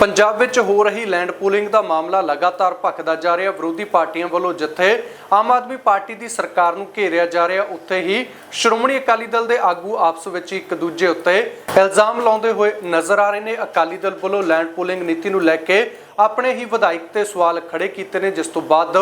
ਪੰਜਾਬ ਵਿੱਚ ਹੋ ਰਹੀ ਲੈਂਡ ਪੂਲਿੰਗ ਦਾ ਮਾਮਲਾ ਲਗਾਤਾਰ ਭਖਦਾ ਜਾ ਰਿਹਾ। ਵਿਰੋਧੀ ਪਾਰਟੀਆਂ ਵੱਲੋਂ ਜਿੱਥੇ ਆਮ ਆਦਮੀ ਪਾਰਟੀ ਦੀ ਸਰਕਾਰ ਨੂੰ ਘੇਰਿਆ ਜਾ ਰਿਹਾ, ਉੱਥੇ ਹੀ ਸ਼੍ਰੋਮਣੀ ਅਕਾਲੀ ਦਲ ਦੇ ਆਗੂ ਆਪਸ ਵਿੱਚ ਇੱਕ ਦੂਜੇ ਉੱਤੇ ਇਲਜ਼ਾਮ ਲਾਉਂਦੇ ਹੋਏ ਨਜ਼ਰ ਆ ਰਹੇ ਨੇ। ਅਕਾਲੀ ਦਲ ਵੱਲੋਂ ਲੈਂਡ ਪੂਲਿੰਗ ਨੀਤੀ ਨੂੰ ਲੈ ਕੇ ਆਪਣੇ ਹੀ ਵਿਧਾਇਕ ਤੇ ਸਵਾਲ ਖੜੇ ਕੀਤੇ ਨੇ, ਜਿਸ ਤੋਂ ਬਾਅਦ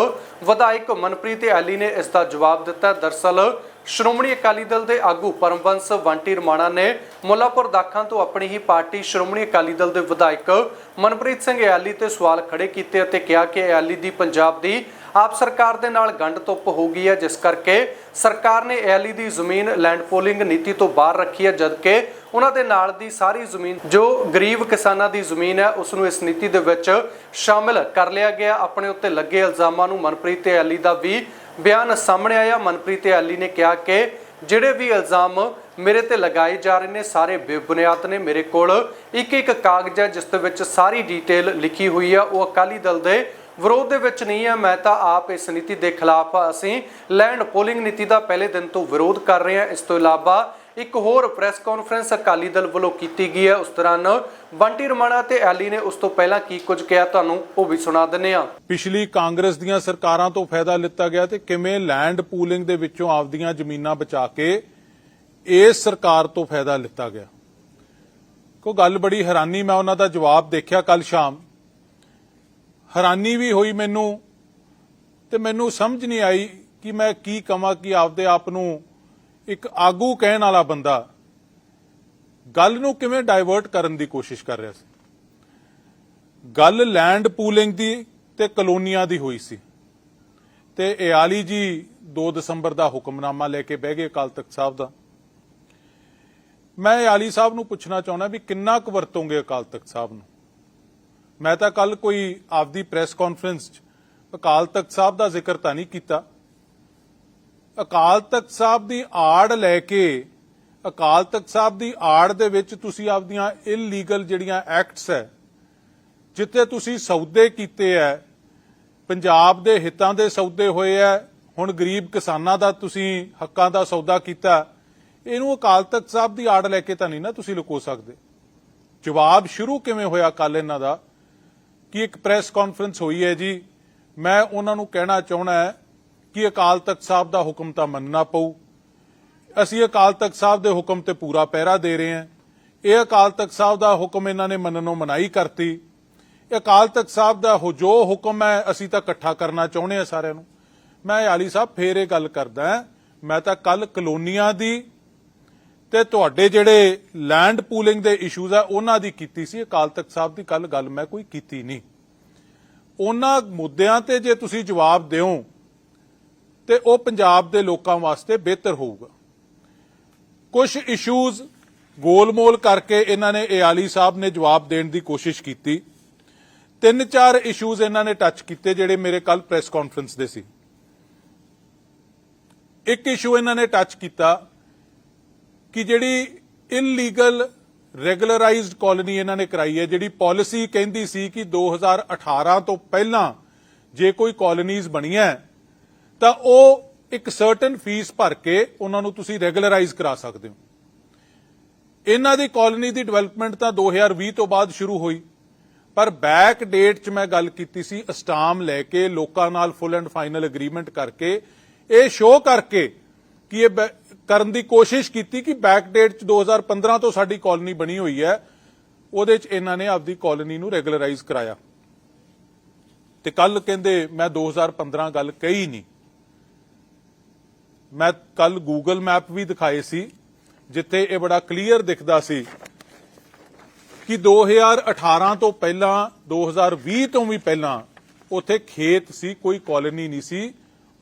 ਵਿਧਾਇਕ ਮਨਪ੍ਰੀਤ ਐਲੀ ਨੇ ਇਸ ਦਾ ਜਵਾਬ ਦਿੱਤਾ। ਦਰਸਲ ਸ਼੍ਰੋਮਣੀ ਅਕਾਲੀ ਦਲ ਦੇ ਆਗੂ ਪਰਮਵੰਸ ਵੰਟੀ ਰਮਾਣਾ ਨੇ ਮੁੱਲਾਪੁਰ ਦਾਖਾਂ ਤੋਂ ਆਪਣੀ ਹੀ ਪਾਰਟੀ ਸ਼੍ਰੋਮਣੀ ਅਕਾਲੀ ਦਲ ਦੇ ਵਿਧਾਇਕ ਮਨਪ੍ਰੀਤ ਸਿੰਘ ਐਲੀ ਤੇ ਸਵਾਲ ਖੜੇ ਕੀਤੇ ਅਤੇ ਕਿਹਾ ਕਿ ਐਲੀ ਦੀ ਪੰਜਾਬ ਦੀ ਆਪ ਸਰਕਾਰ ਦੇ ਨਾਲ ਗੰਢ ਤੁੱਪ ਹੋ ਗਈ ਹੈ, ਜਿਸ ਕਰਕੇ ਸਰਕਾਰ ਨੇ ਐਲੀ ਦੀ ਜ਼ਮੀਨ ਲੈਂਡ ਪੋਲਿੰਗ ਨੀਤੀ ਤੋਂ ਬਾਹਰ ਰੱਖੀ ਹੈ, ਜਦਕਿ ਉਹਨਾਂ ਦੇ ਨਾਲ ਦੀ ਸਾਰੀ ਜ਼ਮੀਨ, ਜੋ ਗਰੀਬ ਕਿਸਾਨਾਂ ਦੀ ਜ਼ਮੀਨ ਹੈ, ਉਸ ਨੂੰ ਇਸ ਨੀਤੀ ਦੇ ਵਿੱਚ ਸ਼ਾਮਿਲ ਕਰ ਲਿਆ ਗਿਆ। ਆਪਣੇ ਉੱਤੇ ਲੱਗੇ ਇਲਜ਼ਾਮਾਂ ਨੂੰ ਮਨਪ੍ਰੀਤ ਤੇ ਐਲੀ ਦਾ ਵੀ ਬਿਆਨ ਸਾਹਮਣੇ ਆਇਆ। ਮਨਪ੍ਰੀਤ ਐਲੀ ਨੇ ਕਿਹਾ ਕਿ ਜਿਹੜੇ ਵੀ ਇਲਜ਼ਾਮ ਮੇਰੇ ਤੇ ਲਗਾਏ ਜਾ ਰਹੇ ਨੇ, ਸਾਰੇ ਬੇਬੁਨਿਆਦ ਨੇ ਮੇਰੇ ਕੋਲ। ਇੱਕ ਇੱਕ ਕਾਗਜ਼ ਹੈ, ਜਿਸ ਦੇ ਵਿੱਚ ਸਾਰੀ ਡਿਟੇਲ ਲਿਖੀ ਹੋਈ ਹੈ ਉਹ ਅਕਾਲੀ ਦਲ ਦੇ ਵਿਰੋਧ ਦੇ ਵਿੱਚ ਨਹੀਂ ਹੈ ਮੈਂ ਤਾਂ ਆਪ ਇਸ ਨੀਤੀ ਦੇ ਖਿਲਾਫ ਅਸੀਂ ਲੈਂਡ ਪੋਲਿੰਗ ਨੀਤੀ ਦਾ ਪਹਿਲੇ ਦਿਨ ਤੋਂ ਵਿਰੋਧ ਕਰ ਰਹੇ ਹਾਂ। ਇਸ ਤੋਂ ਇਲਾਵਾ ਇੱਕ ਹੋਰ ਪ੍ਰੈਸ ਕਾਨਫਰੰਸ ਅਕਾਲੀ ਦਲ ਵੱਲੋਂ ਕੀਤੀ ਗਈ ਹੈ। ਉਸ ਦੌਰਾਨ ਬੰਟੀ ਰਮਾਣਾ ਤੇ ਐਲੀ ਨੇ ਉਸ ਤੋਂ ਪਹਿਲਾਂ ਕੀ ਕੁਝ ਕਿਹਾ, ਤੁਹਾਨੂੰ ਉਹ ਵੀ ਸੁਣਾ ਦਿੰਨੇ ਆ ਪਿਛਲੀ ਕਾਂਗਰਸ ਦੀਆਂ ਸਰਕਾਰਾਂ ਤੋਂ ਫਾਇਦਾ ਲਿੱਤਾ ਗਿਆ ਤੇ ਕਿਵੇਂ ਲੈਂਡ ਪੂਲਿੰਗ ਦੇ ਵਿੱਚੋਂ ਆਪਦੀਆਂ ਜ਼ਮੀਨਾਂ ਬਚਾ ਕੇ ਇਸ ਸਰਕਾਰ ਤੋਂ ਫਾਇਦਾ ਲਿੱਤਾ ਗਿਆ। ਕੋ ਗੱਲ ਬੜੀ ਹੈਰਾਨੀ, ਮੈਂ ਉਹਨਾਂ ਦਾ ਜਵਾਬ ਦੇਖਿਆ ਕੱਲ ਸ਼ਾਮ। ਹੈਰਾਨੀ ਵੀ ਹੋਈ ਮੈਨੂੰ ਤੇ ਮੈਨੂੰ ਸਮਝ ਨਹੀਂ ਆਈ ਕਿ ਮੈਂ ਕੀ ਕਵਾਂ ਕਿ ਆਪਦੇ ਆਪ ਨੂੰ ਇੱਕ ਆਗੂ ਕਹਿਣ ਵਾਲਾ ਬੰਦਾ ਗੱਲ ਨੂੰ ਕਿਵੇਂ ਡਾਇਵਰਟ ਕਰਨ ਦੀ ਕੋਸ਼ਿਸ਼ ਕਰ ਰਿਹਾ ਸੀ? ਗੱਲ ਲੈਂਡ ਪੂਲਿੰਗ ਦੀ ਤੇ ਕਲੋਨੀਆਂ ਦੀ ਹੋਈ ਸੀ। ਤੇ ਇਆਲੀ ਜੀ 2 ਦਸੰਬਰ ਦਾ ਹੁਕਮਨਾਮਾ ਲੈ ਕੇ ਬਹਿ ਗਏ ਅਕਾਲ ਤਖਤ ਸਾਹਿਬ ਦਾ। ਮੈਂ ਇਆਲੀ ਸਾਹਿਬ ਨੂੰ ਪੁੱਛਣਾ ਚਾਹੁੰਦਾ ਵੀ ਕਿੰਨਾ ਕੁ ਵਰਤੋਂਗੇ ਅਕਾਲ ਤਖਤ ਸਾਹਿਬ ਨੂੰ? ਮੈਂ ਤਾਂ ਕੱਲ ਕੋਈ ਆਪਦੀ ਪ੍ਰੈਸ ਕਾਨਫਰੰਸ 'ਚ ਅਕਾਲ ਤਖਤ ਸਾਹਿਬ ਦਾ ਜ਼ਿਕਰ ਤਾਂ ਨਹੀਂ ਕੀਤਾ। ਅਕਾਲ ਤਖਤ ਸਾਹਿਬ ਦੀ ਆੜ ਲੈ ਕੇ, ਅਕਾਲ ਤਖਤ ਸਾਹਿਬ ਦੀ ਆੜ ਦੇ ਵਿੱਚ ਤੁਸੀਂ ਆਪਦੀਆਂ ਇਲੀਗਲ ਜਿਹੜੀਆਂ ਐਕਟਸ ਹੈ, ਜਿੱਥੇ ਤੁਸੀਂ ਸੌਦੇ ਕੀਤੇ ਐ ਪੰਜਾਬ ਦੇ ਹਿੱਤਾਂ ਦੇ ਸੌਦੇ ਹੋਏ ਐ ਹੁਣ ਗਰੀਬ ਕਿਸਾਨਾਂ ਦਾ ਤੁਸੀਂ ਹੱਕਾਂ ਦਾ ਸੌਦਾ ਕੀਤਾ, ਇਹਨੂੰ ਅਕਾਲ ਤਖਤ ਸਾਹਿਬ ਦੀ ਆੜ ਲੈ ਕੇ ਤਾਂ ਨਹੀਂ ਨਾ ਤੁਸੀਂ ਲੁਕੋ ਸਕਦੇ। ਜਵਾਬ ਸ਼ੁਰੂ ਕਿਵੇਂ ਹੋਇਆ ਕੱਲ ਇਹਨਾਂ ਦਾ? ਕਿ ਇੱਕ ਪ੍ਰੈਸ ਕਾਨਫਰੰਸ ਹੋਈ ਹੈ ਜੀ, ਮੈਂ ਉਹਨਾਂ ਨੂੰ ਕਹਿਣਾ ਚਾਹਣਾ ਕਿ ਅਕਾਲ ਤਖਤ ਸਾਹਿਬ ਦਾ ਹੁਕਮ ਤਾਂ ਮੰਨਣਾ ਪਊ। ਅਸੀਂ ਅਕਾਲ ਤਖਤ ਸਾਹਿਬ ਦੇ ਹੁਕਮ ਤੇ ਪੂਰਾ ਪਹਿਰਾ ਦੇ ਰਹੇ ਹਾਂ। ਇਹ ਅਕਾਲ ਤਖਤ ਸਾਹਿਬ ਦਾ ਹੁਕਮ ਇਹਨਾਂ ਨੇ ਮੰਨਣੋਂ ਮਨਾਈ ਕਰਤੀ। ਅਕਾਲ ਤਖਤ ਸਾਹਿਬ ਦਾ ਜੋ ਹੁਕਮ ਹੈ, ਅਸੀਂ ਤਾਂ ਇਕੱਠਾ ਕਰਨਾ ਚਾਹੁੰਦੇ ਆ ਸਾਰਿਆਂ ਨੂੰ। ਮੈਂ ਆਲੀ ਸਾਹਿਬ, ਫੇਰ ਇਹ ਗੱਲ ਕਰਦਾ ਮੈਂ ਤਾਂ ਕੱਲ ਕਲੋਨੀਆਂ ਦੀ ਤੇ ਤੁਹਾਡੇ ਜਿਹੜੇ ਲੈਂਡ ਪੂਲਿੰਗ ਦੇ ਇਸ਼ੂਜ਼ ਆ, ਉਹਨਾਂ ਦੀ ਕੀਤੀ ਸੀ। ਅਕਾਲ ਤਖਤ ਸਾਹਿਬ ਦੀ ਕੱਲ ਗੱਲ ਮੈਂ ਕੋਈ ਕੀਤੀ ਨਹੀਂ। ਉਹਨਾਂ ਮੁੱਦਿਆਂ ਤੇ ਜੇ ਤੁਸੀਂ ਜਵਾਬ ਦਿਓ ਤੇ ਉਹ ਪੰਜਾਬ ਦੇ ਲੋਕਾਂ ਵਾਸਤੇ ਬਿਹਤਰ ਹੋਊਗਾ। ਕੁਝ ਇਸ਼ੂਜ਼ ਗੋਲਮੋਲ ਕਰਕੇ ਇਹਨਾਂ ਨੇ ਇਆਲੀ ਸਾਹਿਬ ਨੇ ਜਵਾਬ ਦੇਣ ਦੀ ਕੋਸ਼ਿਸ਼ ਕੀਤੀ। ਤਿੰਨ ਚਾਰ ਇਸ਼ੂਜ਼ ਇਹਨਾਂ ਨੇ ਟੱਚ ਕੀਤੇ ਜਿਹੜੇ ਮੇਰੇ ਕੱਲ ਪ੍ਰੈਸ ਕਾਨਫਰੰਸ ਦੇ ਸੀ। ਇੱਕ ਇਸ਼ੂ ਇਹਨਾਂ ਨੇ ਟੱਚ ਕੀਤਾ ਕਿ ਜਿਹੜੀ ਇਲੀਗਲ ਰੈਗੂਲਰਾਈਜ਼ਡ ਕਾਲੋਨੀ ਇਹਨਾਂ ਨੇ ਕਰਾਈ ਹੈ, ਜਿਹੜੀ ਪਾਲਿਸੀ ਕਹਿੰਦੀ ਸੀ ਕਿ 2018 ਤੋਂ ਪਹਿਲਾਂ ਜੇ ਕੋਈ ਕਾਲੋਨੀਜ਼ ਬਣੀਆਂ ਤਾਂ ਉਹ ਇੱਕ ਸਰਟਨ ਫੀਸ ਭਰ ਕੇ ਉਹਨਾਂ ਨੂੰ ਤੁਸੀਂ ਰੈਗੂਲਰਾਈਜ਼ ਕਰਾ ਸਕਦੇ ਹੋ। ਇਹਨਾਂ ਦੀ ਕਾਲੋਨੀ ਦੀ ਡਿਵੈਲਪਮੈਂਟ ਤਾਂ 2020 ਤੋਂ ਬਾਅਦ ਸ਼ੁਰੂ ਹੋਈ। ਪਰ ਬੈਕ ਡੇਟ 'ਚ ਮੈਂ ਗੱਲ ਕੀਤੀ ਸੀ, ਅਸਟਾਮ ਲੈ ਕੇ ਲੋਕਾਂ ਨਾਲ ਫੁੱਲ ਐਂਡ ਫਾਈਨਲ ਅਗਰੀਮੈਂਟ ਕਰਕੇ। ਇਹ ਸ਼ੋਅ ਕਰਕੇ ਕਿ ਇਹ ਬੈ- ਕਰਨ ਦੀ ਕੋਸ਼ਿਸ਼ ਕੀਤੀ ਕਿ ਬੈਕ ਡੇਟ 'ਚ 2015 ਤੋਂ ਸਾਡੀ ਕਾਲੋਨੀ ਬਣੀ ਹੋਈ ਹੈ। ਉਹਦੇ 'ਚ ਇਹਨਾਂ ਨੇ ਆਪਦੀ ਕਾਲੋਨੀ ਨੂੰ ਰੈਗੂਲਰਾਈਜ਼ ਕਰਾਇਆ। ਤੇ ਕੱਲ ਕਹਿੰਦੇ, ਮੈਂ 2015 ਗੱਲ ਕਹੀ ਨਹੀਂ। ਮੈਂ ਕੱਲ ਗੂਗਲ ਮੈਪ ਵੀ ਦਿਖਾਏ ਸੀ, ਜਿੱਥੇ ਇਹ ਬੜਾ ਕਲੀਅਰ ਦਿਖਦਾ ਸੀ ਕਿ 2018 ਤੋਂ ਪਹਿਲਾਂ 2020 ਤੋਂ ਵੀ ਪਹਿਲਾਂ ਉੱਥੇ ਖੇਤ ਸੀ, ਕੋਈ ਕਾਲੋਨੀ ਨਹੀਂ ਸੀ,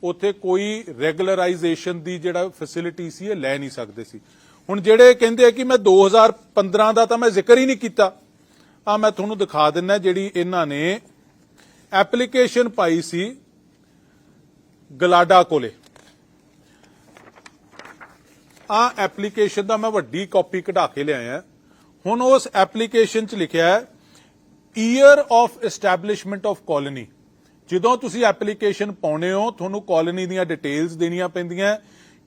ਉੱਥੇ ਕੋਈ ਰੈਗੂਲਰਾਈਜੇਸ਼ਨ ਦੀ ਜਿਹੜਾ ਫੈਸਿਲਿਟੀ ਸੀ, ਇਹ ਲੈ ਨਹੀਂ ਸਕਦੇ ਸੀ। ਹੁਣ ਜਿਹੜੇ ਕਹਿੰਦੇ ਆ ਕਿ ਮੈਂ 2015 ਦਾ ਤਾਂ ਮੈਂ ਜ਼ਿਕਰ ਹੀ ਨਹੀਂ ਕੀਤਾ ਆ ਮੈਂ ਤੁਹਾਨੂੰ ਦਿਖਾ ਦਿੰਨਾ ਜਿਹੜੀ ਇਹਨਾਂ ਨੇ ਐਪਲੀਕੇਸ਼ਨ ਪਾਈ ਸੀ ਗਲਾਡਾ ਕੋਲੇ। ਆ ਐਪਲੀਕੇਸ਼ਨ ਦਾ ਮੈਂ ਵੱਡੀ ਕਾਪੀ ਕਢਾ ਕੇ ਲਿਆਇਆ ਹੁਣ ਉਸ ਐਪਲੀਕੇਸ਼ਨ 'ਚ ਲਿਖਿਆ ਹੈ year of establishment of colony ਜਦੋਂ ਤੁਸੀਂ ਐਪਲੀਕੇਸ਼ਨ ਪਾਉਨੇ ਹੋ, ਤੁਹਾਨੂੰ ਕਾਲੋਨੀ ਦੀਆਂ ਡਿਟੇਲਸ ਦੇਣੀਆਂ ਪੈਂਦੀਆਂ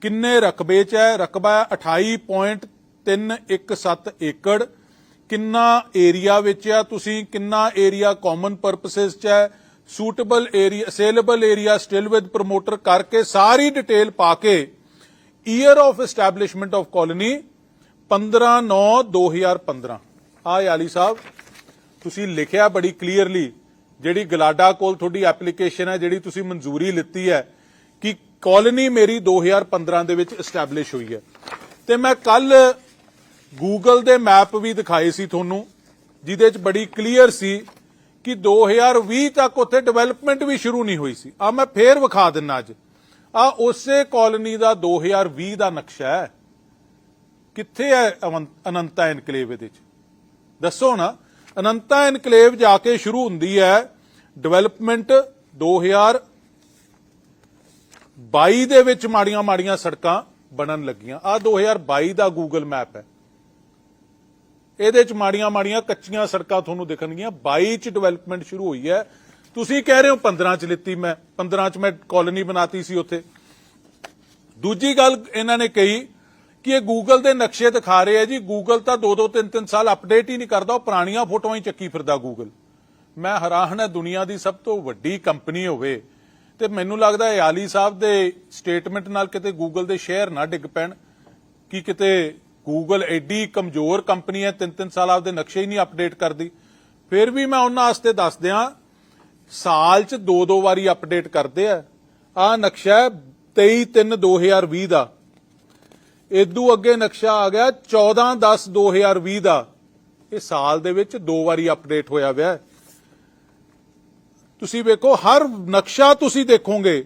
ਕਿੰਨੇ ਰਕਬੇ 'ਚ ਹੈ? ਰਕਬਾ ਹੈ 28.317 ਏਕੜ। ਕਿੰਨਾ ਏਰੀਆ ਵਿੱਚ ਆ ਤੁਸੀਂ ਕਿੰਨਾ ਏਰੀਆ ਕਾਮਨ ਪਰਪਸਸ ਚ ਹੈ? Suitable area saleable area still with promoter ਕਰਕੇ ਸਾਰੀ ਡਿਟੇਲ ਪਾ ਕੇ year of establishment of colony 15 9 2015 ਆ ਯਾਲੀ ਸਾਹਿਬ, ਤੁਸੀਂ ਲਿਖਿਆ ਬੜੀ ਕਲੀਅਰਲੀ ਜਿਹੜੀ ਗਲਾਡਾ ਕੋਲ ਤੁਹਾਡੀ ਐਪਲੀਕੇਸ਼ਨ ਹੈ, ਜਿਹੜੀ ਤੁਸੀਂ ਮਨਜ਼ੂਰੀ ਲਿੱਤੀ ਹੈ ਕਿ ਕਾਲੋਨੀ ਮੇਰੀ 2015 ਦੇ ਵਿੱਚ ਐਸਟੈਬਲਿਸ਼ ਹੋਈ ਹੈ। ਤੇ ਮੈਂ ਕੱਲ ਗੂਗਲ ਦੇ ਮੈਪ ਵੀ ਦਿਖਾਏ ਸੀ ਤੁਹਾਨੂੰ, ਜਿਹਦੇ ਚ ਬੜੀ ਕਲੀਅਰ ਸੀ ਕਿ 2020 ਤੱਕ ਉੱਥੇ ਡਿਵੈਲਪਮੈਂਟ ਵੀ ਸ਼ੁਰੂ ਨਹੀਂ ਹੋਈ ਸੀ। ਆ ਮੈਂ ਫੇਰ ਵਿਖਾ ਦਿੰਨਾ ਅੱਜ। ਆ ਉਸੇ ਕਾਲੋਨੀ ਦਾ 2020 ਦਾ ਨਕਸ਼ਾ ਹੈ। ਕਿੱਥੇ ਹੈ ਅਨੰਤਾ ਐਨਕਲੇਵ ਇਹਦੇ ਚ? ਦੱਸੋ ਨਾ। ਅਨੰਤਾ ਐਨਕਲੇਵ ਜਾ ਕੇ ਸ਼ੁਰੂ ਹੁੰਦੀ ਹੈ ਡਿਵੈਲਪਮੈਂਟ 2022 ਦੇ ਵਿੱਚ ਮਾੜੀਆਂ ਮਾੜੀਆਂ ਸੜਕਾਂ ਬਣਨ ਲੱਗੀਆਂ। ਆ 2022 ਦਾ ਗੂਗਲ ਮੈਪ ਹੈ। ਇਹਦੇ ਚ ਮਾੜੀਆਂ ਮਾੜੀਆਂ ਕੱਚੀਆਂ ਸੜਕਾਂ ਤੁਹਾਨੂੰ ਦਿਖਣਗੀਆਂ। 22 ਚ ਡਿਵੈਲਪਮੈਂਟ ਸ਼ੁਰੂ ਹੋਈ ਹੈ। ਤੁਸੀਂ ਕਹਿ ਰਹੇ ਹੋ 15 ਚ ਲਿੱਤੀ ਮੈਂ 15 ਚ ਮੈਂ ਕਾਲੋਨੀ ਬਣਾਤੀ ਸੀ ਉੱਥੇ। ਦੂਜੀ ਗੱਲ ਇਹਨਾਂ ਨੇ ਕਹੀ ਕਿ ਇਹ ਗੂਗਲ ਦੇ ਨਕਸ਼ੇ ਦਿਖਾ ਰਹੇ ਆ ਜੀ। ਗੂਗਲ ਤਾਂ 2-2 3-3 ਸਾਲ ਅਪਡੇਟ ਹੀ ਨਹੀਂ ਕਰਦਾ, ਉਹ ਪੁਰਾਣੀਆਂ ਫੋਟੋਆਂ ਹੀ ਚੱਕੀ ਫਿਰਦਾ ਗੂਗਲ ਮੈਂ ਹੈਰਾਨ ਹੈ, ਦੁਨੀਆ ਦੀ ਸਭ ਤੋਂ ਵੱਡੀ ਕੰਪਨੀ ਹੋਵੇ ਤੇ ਮੈਨੂੰ ਲੱਗਦਾ ਹੈ ਆਲੀ ਸਾਹਿਬ ਦੇ ਸਟੇਟਮੈਂਟ ਨਾਲ ਕਿਤੇ ਗੂਗਲ ਦੇ ਸ਼ੇਅਰ ਨਾ ਡਿੱਗ ਪੈਣ, ਕਿ ਕਿਤੇ ਗੂਗਲ ਐਡੀ ਕਮਜ਼ੋਰ ਕੰਪਨੀ ਹੈ 3-3 ਸਾਲ ਆਪਦੇ ਨਕਸ਼ੇ ਹੀ ਨਹੀਂ ਅਪਡੇਟ ਕਰਦੀ। ਫਿਰ ਵੀ ਮੈਂ ਉਹਨਾਂ ਵਾਸਤੇ ਦੱਸ ਦਿਆਂ ਸਾਲ 'ਚ ਦੋ ਦੋ ਵਾਰੀ ਅਪਡੇਟ ਕਰਦੇ ਆ। ਆ ਨਕਸ਼ਾ 23/3/2020 ਦਾ ਇਦੋਂ ਅੱਗੇ ਨਕਸ਼ਾ ਆ ਗਿਆ 14/10/2020 ਦਾ ਇਹ ਸਾਲ ਦੇ ਵਿੱਚ ਦੋ ਵਾਰੀ ਅਪਡੇਟ ਹੋਇਆ ਹੋਇਆ ਤੁਸੀਂ ਵੇਖੋ, ਹਰ ਨਕਸ਼ਾ ਤੁਸੀਂ ਦੇਖੋਗੇ,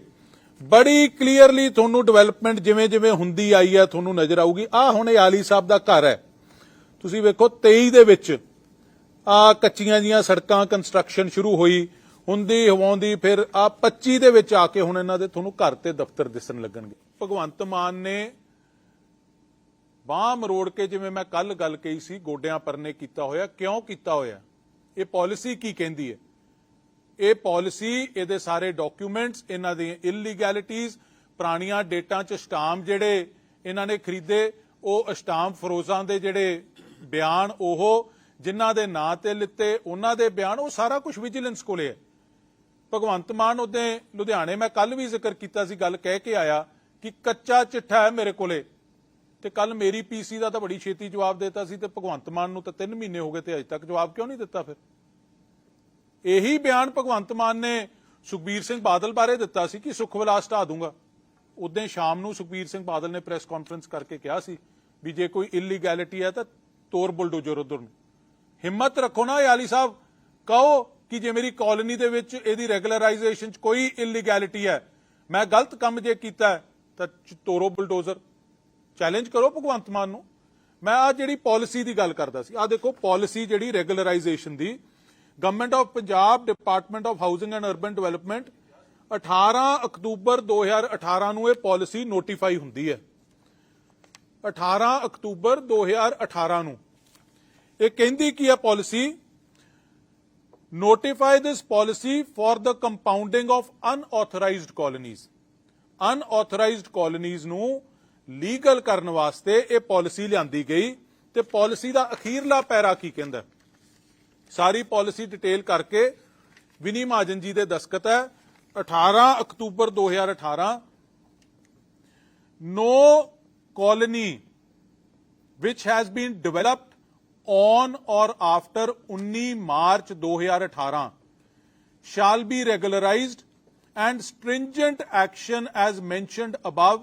ਬੜੀ ਕਲੀਅਰਲੀ ਤੁਹਾਨੂੰ ਡਿਵੈਲਪਮੈਂਟ ਜਿਵੇਂ ਜਿਵੇਂ ਹੁੰਦੀ ਆਈ ਹੈ, ਤੁਹਾਨੂੰ ਨਜ਼ਰ ਆਊਗੀ। ਆ ਹੁਣ ਇਹ ਆਲੀ ਸਾਹਿਬ ਦਾ ਘਰ ਹੈ। ਤੁਸੀਂ ਵੇਖੋ 23 ਦੇ ਵਿੱਚ ਆ ਕੱਚੀਆਂ ਜੀਆਂ ਸੜਕਾਂ ਕੰਸਟਰਕਸ਼ਨ ਸ਼ੁਰੂ ਹੋਈ। ਹੁੰਦੀ, ਹਵਾਉਂਦੀ, ਫਿਰ ਆ 25 ਦੇ ਵਿੱਚ ਆ ਕੇ ਹੁਣ ਇਹਨਾਂ ਦੇ ਤੁਹਾਨੂੰ ਘਰ ਤੇ ਦਫ਼ਤਰ ਦਿਸਣ ਲੱਗਣਗੇ। ਭਗਵੰਤ ਮਾਨ ਨੇ ਬਾਹ ਮਰੋੜ ਕੇ ਜਿਵੇਂ ਮੈਂ ਕੱਲ ਗੱਲ ਕਹੀ ਸੀ, ਗੋਡਿਆਂ ਪਰਨੇ ਕੀਤਾ ਹੋਇਆ, ਕਿਉਂ ਕੀਤਾ ਹੋਇਆ? ਇਹ ਪਾਲਿਸੀ ਕੀ ਕਹਿੰਦੀ ਹੈ? ਇਹ ਪਾਲਿਸੀ, ਇਹਦੇ ਸਾਰੇ ਡਾਕੂਮੈਂਟਸ, ਇਹਨਾਂ ਦੀਆਂ ਇਲੀਗੈਲਿਟੀਆਂ ਪੁਰਾਣੀਆਂ ਡੇਟਾਂ 'ਚ ਸਟਾਮ ਜਿਹੜੇ ਇਹਨਾਂ ਨੇ ਖਰੀਦੇ, ਉਹ ਸਟਾਮ ਫਰੋਜ਼ਾਂ ਦੇ ਜਿਹੜੇ ਬਿਆਨ ਉਹ, ਜਿਨ੍ਹਾਂ ਦੇ ਨਾਂ ਤੇ ਲਿੱਤੇ, ਉਹਨਾਂ ਦੇ ਬਿਆਨ, ਉਹ ਸਾਰਾ ਕੁਝ ਵਿਜੀਲੈਂਸ ਕੋਲੇ ਹੈ। ਭਗਵੰਤ ਮਾਨ ਉਹਦੇ ਲੁਧਿਆਣੇ, ਮੈਂ ਕੱਲ ਵੀ ਜ਼ਿਕਰ ਕੀਤਾ ਸੀ, ਗੱਲ ਕਹਿ ਕੇ ਆਇਆ ਕਿ ਕੱਚਾ ਚਿੱਠਾ ਹੈ ਮੇਰੇ ਕੋਲੇ ਤੇ ਕੱਲ ਮੇਰੀ ਪੀਸੀ ਦਾ ਤਾਂ ਬੜੀ ਛੇਤੀ ਜਵਾਬ ਦਿੱਤਾ ਸੀ ਤੇ ਭਗਵੰਤ ਮਾਨ ਨੂੰ ਤਾਂ 3 ਮਹੀਨੇ ਹੋ ਗਏ ਤੇ ਅਜੇ ਤੱਕ ਜਵਾਬ ਕਿਉਂ ਨਹੀਂ ਦਿੱਤਾ ਫਿਰ? ਇਹੀ ਬਿਆਨ ਭਗਵੰਤ ਮਾਨ ਨੇ ਸੁਖਬੀਰ ਸਿੰਘ ਬਾਦਲ ਬਾਰੇ ਦਿੱਤਾ ਸੀ ਕਿ ਸੁਖ ਵਿਲਾਸ ਢਾ ਦੂੰਗਾ। ਉਦੋਂ ਸ਼ਾਮ ਨੂੰ ਸੁਖਬੀਰ ਸਿੰਘ ਬਾਦਲ ਨੇ ਪ੍ਰੈਸ ਕਾਨਫਰੰਸ ਕਰਕੇ ਕਿਹਾ ਸੀ ਵੀ ਜੇ ਕੋਈ ਇਲੀਗੈਲਿਟੀ ਹੈ ਤਾਂ ਤੋਰ ਬੁਲਡੋਜ਼ਰ ਉਧਰ ਨੂੰ। ਹਿੰਮਤ ਰੱਖੋ ਨਾ ਯਾਲੀ ਸਾਹਿਬ, ਕਹੋ ਕਿ ਜੇ ਮੇਰੀ ਕਾਲੋਨੀ ਦੇ ਵਿੱਚ ਇਹਦੀ ਰੈਗੂਲਰਾਈਜੇਸ਼ਨ 'ਚ ਕੋਈ ਇਲੀਗੈਲਿਟੀ ਹੈ, ਮੈਂ ਗਲਤ ਕੰਮ ਜੇ ਕੀਤਾ ਤਾਂ ਤੋਰੋ ਬੁਲਡੋਜ਼ਰ ਚੈਲੰਜ ਕਰੋ ਭਗਵੰਤ ਮਾਨ ਨੂੰ। ਮੈਂ ਆ ਜਿਹੜੀ ਪਾਲਿਸੀ ਦੀ ਗੱਲ ਕਰਦਾ ਸੀ ਆ ਦੇਖੋ ਪਾਲਿਸੀ ਜਿਹੜੀ regularisation the government of Punjab department of housing and urban development 18 ਅਕਤੂਬਰ 2018 ਨੂੰ ਇਹ ਪਾਲਿਸੀ ਨੋਟੀਫਾਈ ਹੁੰਦੀ ਹੈ। 18 ਅਕਤੂਬਰ 2018 ਨੂੰ। ਇਹ ਕਹਿੰਦੀ ਕੀ ਹੈ policy notify this policy for the compounding of unauthorized colonies unauthorized colonies ਨੂੰ ਲੀਗਲ ਕਰਨ ਵਾਸਤੇ ਇਹ ਪਾਲਿਸੀ ਲਿਆਂਦੀ ਗਈ ਤੇ ਪਾਲਿਸੀ ਦਾ ਅਖੀਰਲਾ ਪੈਰਾ ਕੀ ਕਹਿੰਦਾ ਸਾਰੀ ਪਾਲਿਸੀ ਡਿਟੇਲ ਕਰਕੇ ਵਿਨੀ ਮਹਾਜਨ ਜੀ ਦੇ ਦਸਖਤ ਹੈ 18 ਅਕਤੂਬਰ 2018 no colony which has been developed on or after 19 March 2018 shall be regularized and stringent action as mentioned above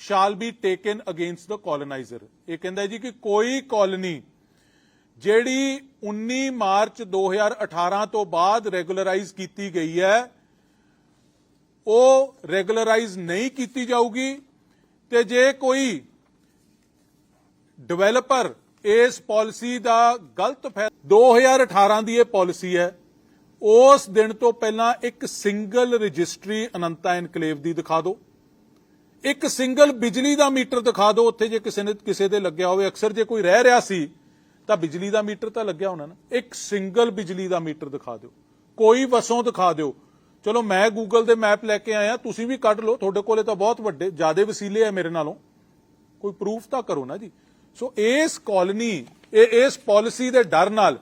shall be taken against the colonizer ਇਹ ਕਹਿੰਦਾ ਜੀ ਕਿ ਕੋਈ ਕਾਲੋਨੀ ਜਿਹੜੀ 19 ਮਾਰਚ 2018 ਤੋਂ ਬਾਅਦ ਰੈਗੂਲਰਾਈਜ਼ ਕੀਤੀ ਗਈ ਹੈ ਉਹ ਰੈਗੂਲਰਾਈਜ਼ ਨਹੀਂ ਕੀਤੀ ਜਾਊਗੀ ਤੇ ਜੇ ਕੋਈ ਡਿਵੈਲਪਰ ਇਸ ਪਾਲਿਸੀ ਦਾ ਗਲਤ ਫਾਇਦਾ 2018 ਦੀ ਇਹ ਪਾਲਿਸੀ ਹੈ। ਉਸ ਦਿਨ ਤੋਂ ਪਹਿਲਾਂ ਇੱਕ ਸਿੰਗਲ ਰਜਿਸਟਰੀ ਅਨੰਤਾ ਐਨਕਲੇਵ ਦੀ ਦਿਖਾ ਦਿਓ। ਇੱਕ ਸਿੰਗਲ ਬਿਜਲੀ ਦਾ ਮੀਟਰ ਦਿਖਾ ਦਿਓ। ਉੱਥੇ ਜੇ ਕਿਸੇ ਨੇ ਕਿਸੇ ਦੇ ਲੱਗਿਆ ਹੋਵੇ, ਅਕਸਰ ਜੇ ਕੋਈ ਰਹਿ ਰਿਹਾ ਸੀ, ਤਾਂ ਬਿਜਲੀ ਦਾ ਮੀਟਰ ਤਾਂ ਲੱਗਿਆ ਹੋਣਾ ਨਾ। ਇੱਕ ਸਿੰਗਲ ਬਿਜਲੀ ਦਾ ਮੀਟਰ ਦਿਖਾ ਦਿਓ। ਕੋਈ ਵਸੋਂ ਦਿਖਾ ਦਿਓ। ਚਲੋ ਮੈਂ ਗੂਗਲ ਦੇ ਮੈਪ ਲੈ ਕੇ ਆਇਆ। ਤੁਸੀਂ ਵੀ ਕੱਢ ਲਓ। ਤੁਹਾਡੇ ਕੋਲੇ ਤਾਂ ਬਹੁਤ ਵੱਡੇ ਜਿਆਦੇ ਵਸੀਲੇ ਆ ਮੇਰੇ ਨਾਲੋਂ। ਕੋਈ ਪ੍ਰੂਫ ਤਾਂ ਕਰੋ ਨਾ ਜੀ। ਸੋ ਇਸ ਕਾਲੋਨੀ ਇਹ ਇਸ ਪਾਲਿਸੀ ਦੇ ਡਰ ਨਾਲ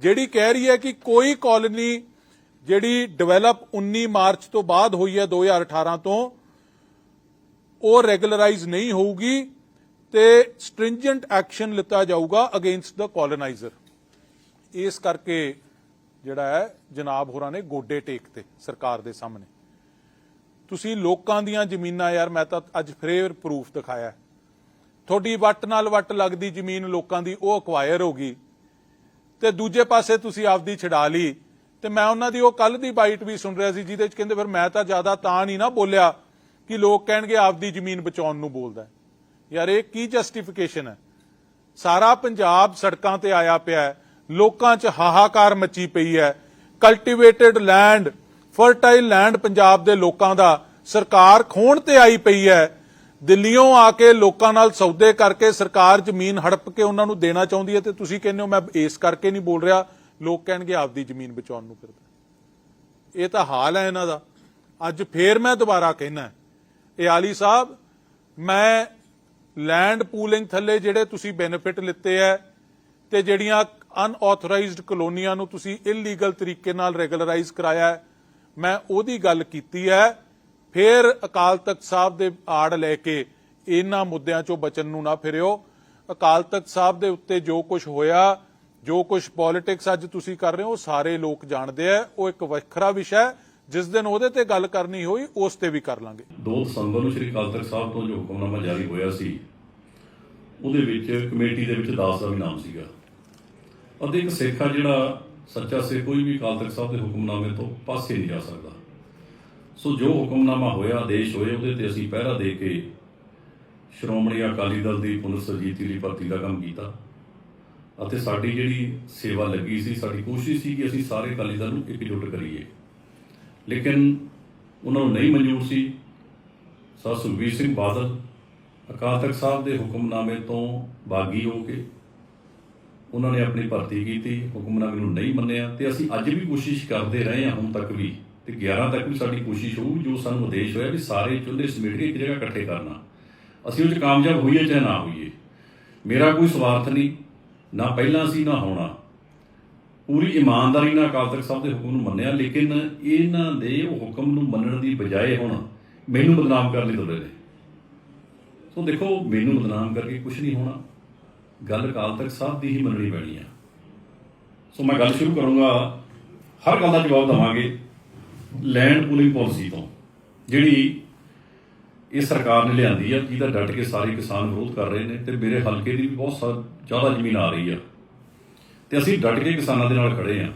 ਜਿਹੜੀ ਕਹਿ ਰਹੀ ਹੈ ਕਿ ਕੋਈ ਕਾਲੋਨੀ ਜਿਹੜੀ ਡਿਵੈਲਪ 19 ਮਾਰਚ ਤੋਂ ਬਾਅਦ ਹੋਈ ਹੈ 2018 ਤੋਂ, ਉਹ ਰੈਗੂਲਰਾਈਜ਼ ਨਹੀਂ ਹੋਊਗੀ ਤੇ ਸਟ੍ਰਿੰਜੈਂਟ ਐਕਸ਼ਨ ਲਿੱਤਾ ਜਾਊਗਾ ਅਗੇਂਸਟ ਦਾ ਕਲੋਨਾਈਜ਼ਰ ਇਸ ਕਰਕੇ ਜਿਹੜਾ ਹੈ ਜਨਾਬ ਹੋਰਾਂ ਨੇ ਗੋਡੇ ਟੇਕ ਤੇ ਸਰਕਾਰ ਦੇ ਸਾਹਮਣੇ। ਤੁਸੀਂ ਲੋਕਾਂ ਦੀਆਂ ਜ਼ਮੀਨਾਂ, ਯਾਰ ਮੈਂ ਤਾਂ ਅੱਜ ਫੇਰ ਪ੍ਰੂਫ ਦਿਖਾਇਆ। ਤੁਹਾਡੀ ਵੱਟ ਨਾਲ ਵੱਟ ਲੱਗਦੀ ਜ਼ਮੀਨ ਲੋਕਾਂ ਦੀ, ਉਹ ਅਕਵਾਇਰ ਹੋ ਗਈ। ਤੇ ਦੂਜੇ ਪਾਸੇ ਤੁਸੀਂ ਆਪਦੀ ਛਡਾ ਲਈ। ਤੇ ਮੈਂ ਉਹਨਾਂ ਦੀ, ਉਹ ਕੱਲ ਦੀ ਬਾਈਟ ਵੀ ਸੁਣ ਰਿਹਾ ਸੀ, ਜਿਹਦੇ ਚ ਕਹਿੰਦੇ ਫਿਰ ਮੈਂ ਤਾਂ ਜ਼ਿਆਦਾ ਤਾਂ ਨਹੀਂ ਨਾ ਬੋਲਿਆ ਕਿ ਲੋਕ ਕਹਿਣਗੇ ਆਪਦੀ ਜ਼ਮੀਨ ਬਚਾਉਣ ਨੂੰ ਬੋਲਦਾ ਯਾਰ ਇਹ ਕੀ ਜਸਟੀਫਿਕੇਸ਼ਨ ਹੈ? ਸਾਰਾ ਪੰਜਾਬ ਸੜਕਾਂ ਤੇ ਆਇਆ ਪਿਆ ਹੈ। ਲੋਕਾਂ 'ਚ ਹਾਹਾਕਾਰ ਮੱਚੀ ਪਈ ਹੈ। Cultivated land fertile land Punjab ਦੇ ਲੋਕਾਂ ਦਾ ਸਰਕਾਰ ਖੋਣ ਤੇ ਆਈ ਪਈ ਹੈ। ਦਿੱਲੀੋਂ ਆ ਕੇ ਲੋਕਾਂ ਨਾਲ ਸੌਦੇ ਕਰਕੇ ਸਰਕਾਰ ਜ਼ਮੀਨ ਹੜਪ ਕੇ ਉਹਨਾਂ ਨੂੰ ਦੇਣਾ ਚਾਹੁੰਦੀ ਹੈ ਤੇ ਤੁਸੀਂ ਕਹਿੰਦੇ ਹੋ ਮੈਂ ਇਸ ਕਰਕੇ ਨਹੀਂ ਬੋਲ ਰਿਹਾ। ਲੋਕ ਕਹਿਣਗੇ ਆਪਦੀ ਜ਼ਮੀਨ ਬਚਾਉਣ ਨੂੰ ਫਿਰਦਾ। ਇਹ ਤਾਂ ਹਾਲ ਹੈ ਇਹਨਾਂ ਦਾ। ਅੱਜ ਫੇਰ ਮੈਂ ਦੁਬਾਰਾ ਕਹਿਣਾ ਇਹ ਆਲੀ ਸਾਹਿਬ, ਮੈਂ ਲੈਂਡ ਪੂਲਿੰਗ ਥੱਲੇ ਜਿਹੜੇ ਤੁਸੀਂ ਬੈਨੀਫਿਟ ਲਿੱਤੇ ਐ ਤੇ ਜਿਹੜੀਆਂ ਅਨਆਥੋਰਾਈਜ਼ਡ ਕਲੋਨੀਆਂ ਨੂੰ ਤੁਸੀਂ ਇਲੀਗਲ ਤਰੀਕੇ ਨਾਲ ਰੈਗੂਲਰਾਈਜ਼ ਕਰਾਇਆ ਮੈਂ ਉਹਦੀ ਗੱਲ ਕੀਤੀ ਹੈ ਫਿਰ ਅਕਾਲ ਤਖਤ ਸਾਹਿਬ ਦੇ ਆੜ ਲੈ ਕੇ ਇਹਨਾਂ ਮੁੱਦਿਆਂ ਚੋਂ ਬਚਣ ਨੂੰ ਨਾ ਫਿਰਿਓ। ਅਕਾਲ ਤਖਤ ਸਾਹਿਬ ਦੇ ਉੱਤੇ ਜੋ ਕੁਝ ਹੋਇਆ, ਜੋ ਕੁਝ ਪੋਲਿਟਿਕਸ ਅੱਜ ਤੁਸੀਂ ਕਰ ਰਹੇ ਹੋ ਸਾਰੇ ਲੋਕ ਜਾਣਦੇ ਆ। ਉਹ ਇੱਕ ਵੱਖਰਾ ਵਿਸ਼ਾ ਹੈ। ਜਿਸ ਦਿਨ ਉਹਦੇ ਤੇ ਗੱਲ ਕਰਨੀ ਹੋਈ, ਉਸ ਤੇ ਵੀ ਕਰ ਲਾਂਗੇ। 2 ਦਸੰਬਰ ਨੂੰ ਸ਼੍ਰੀ ਅਕਾਲ ਤਖਤ ਸਾਹਿਬ ਤੋਂ ਜੋ ਹੁਕਮਨਾਮਾ ਜਾਰੀ ਹੋਇਆ ਸੀ, ਉਹਦੇ ਵਿੱਚ ਕਮੇਟੀ ਦੇ ਵਿੱਚ ਦਾਸ ਦਾ ਵੀ ਨਾਮ ਸੀਗਾ। ਅਤੇ ਇੱਕ ਸਿੱਖ ਆ ਜਿਹੜਾ ਸੱਚਾ ਸਿੱਖ ਕੋਈ ਵੀ ਅਕਾਲ ਤਖਤ ਸਾਹਿਬ ਦੇ ਹੁਕਮਨਾਮੇ ਤੋਂ ਪਾਸੇ ਨਹੀਂ ਜਾ ਸਕਦਾ। ਸੋ ਜੋ ਹੁਕਮਨਾਮਾ ਹੋਇਆ ਆਦੇਸ਼ ਹੋਏ, ਉਹਦੇ ਤੇ ਅਸੀਂ ਪਹਿਰਾ ਦੇ ਕੇ ਸ਼੍ਰੋਮਣੀ ਅਕਾਲੀ ਦਲ ਦੀ ਪੁਨਰ ਸਰਜੀਤੀ ਲਈ ਭਰਤੀ ਦਾ ਕੰਮ ਕੀਤਾ। ਅਤੇ ਸਾਡੀ ਜਿਹੜੀ ਸੇਵਾ ਲੱਗੀ ਸੀ, ਸਾਡੀ ਕੋਸ਼ਿਸ਼ ਸੀ ਕਿ ਅਸੀਂ ਸਾਰੇ ਅਕਾਲੀ ਦਲ ਨੂੰ ਇਕਜੁੱਟ ਕਰੀਏ। ਲੇਕਿਨ ਉਹਨਾਂ ਨੂੰ ਨਹੀਂ ਮਨਜ਼ੂਰ ਸੀ। ਸਰ ਸੁਖਬੀਰ ਸਿੰਘ ਬਾਦਲ ਅਕਾਲ ਤਖਤ ਸਾਹਿਬ ਦੇ ਹੁਕਮਨਾਮੇ ਤੋਂ ਬਾਗੀ ਹੋ ਕੇ ਉਹਨਾਂ ਨੇ ਆਪਣੀ ਭਰਤੀ ਕੀਤੀ। ਹੁਕਮਨਾਮੇ ਨੂੰ ਨਹੀਂ ਮੰਨਿਆ ਤੇ ਅਸੀਂ ਅੱਜ ਵੀ ਕੋਸ਼ਿਸ਼ ਕਰਦੇ ਰਹੇ ਹਾਂ, ਹੁਣ ਤੱਕ ਵੀ। ਤੇ 11 ਤੱਕ ਵੀ ਸਾਡੀ ਕੋਸ਼ਿਸ਼ ਹੋਊ ਜੋ ਸਾਨੂੰ ਉਦੇਸ਼ ਹੋਇਆ ਵੀ ਸਾਰੇ ਚੁੱਲ੍ਹੇ ਸਮੇਟ ਕੇ ਇੱਕ ਜਗ੍ਹਾ ਇਕੱਠੇ ਕਰਨਾ। ਅਸੀਂ ਉਹ 'ਚ ਕਾਮਯਾਬ ਹੋਈਏ ਚਾਹੇ ਨਾ ਹੋਈਏ। ਮੇਰਾ ਕੋਈ ਸਵਾਰਥ ਨਹੀਂ, ਨਾ ਪਹਿਲਾਂ ਸੀ, ਨਾ ਹੋਣਾ। ਪੂਰੀ ਇਮਾਨਦਾਰੀ ਨਾਲ ਅਕਾਲ ਤਖਤ ਸਾਹਿਬ ਦੇ ਹੁਕਮ ਨੂੰ ਮੰਨਿਆ, ਲੇਕਿਨ ਇਹਨਾਂ ਦੇ ਉਹ ਹੁਕਮ ਨੂੰ ਮੰਨਣ ਦੀ ਬਜਾਏ ਹੁਣ ਮੈਨੂੰ ਬਦਨਾਮ ਕਰਨ ਲਈ ਤੁਲੇ ਨੇ। ਸੋ ਦੇਖੋ, ਮੈਨੂੰ ਬਦਨਾਮ ਕਰਕੇ ਕੁਝ ਨਹੀਂ ਹੋਣਾ। ਗੱਲ ਅਕਾਲ ਤਖਤ ਸਾਹਿਬ ਦੀ ਹੀ ਮੰਨਣੀ ਪੈਣੀ ਆ। ਸੋ ਮੈਂ ਗੱਲ ਸ਼ੁਰੂ ਕਰੂੰਗਾ, ਹਰ ਗੱਲ ਦਾ ਜਵਾਬ ਦਵਾਂਗੇ। ਲੈਂਡ ਪੂਲਿੰਗ ਪਾਲਿਸੀ ਤੋਂ, ਜਿਹੜੀ ਇਹ ਸਰਕਾਰ ਨੇ ਲਿਆਂਦੀ ਆ, ਜਿਹਦਾ ਡਟ ਕੇ ਸਾਰੇ ਕਿਸਾਨ ਵਿਰੋਧ ਕਰ ਰਹੇ ਨੇ ਤੇ ਮੇਰੇ ਹਲਕੇ ਦੀ ਵੀ ਬਹੁਤ ਸਾ- ਜ਼ਿਆਦਾ ਜ਼ਮੀਨ ਆ ਰਹੀ ਆ। ਤੇ ਅਸੀਂ ਡਟ ਕੇ ਕਿਸਾਨਾਂ ਦੇ ਨਾਲ ਖੜੇ ਆ।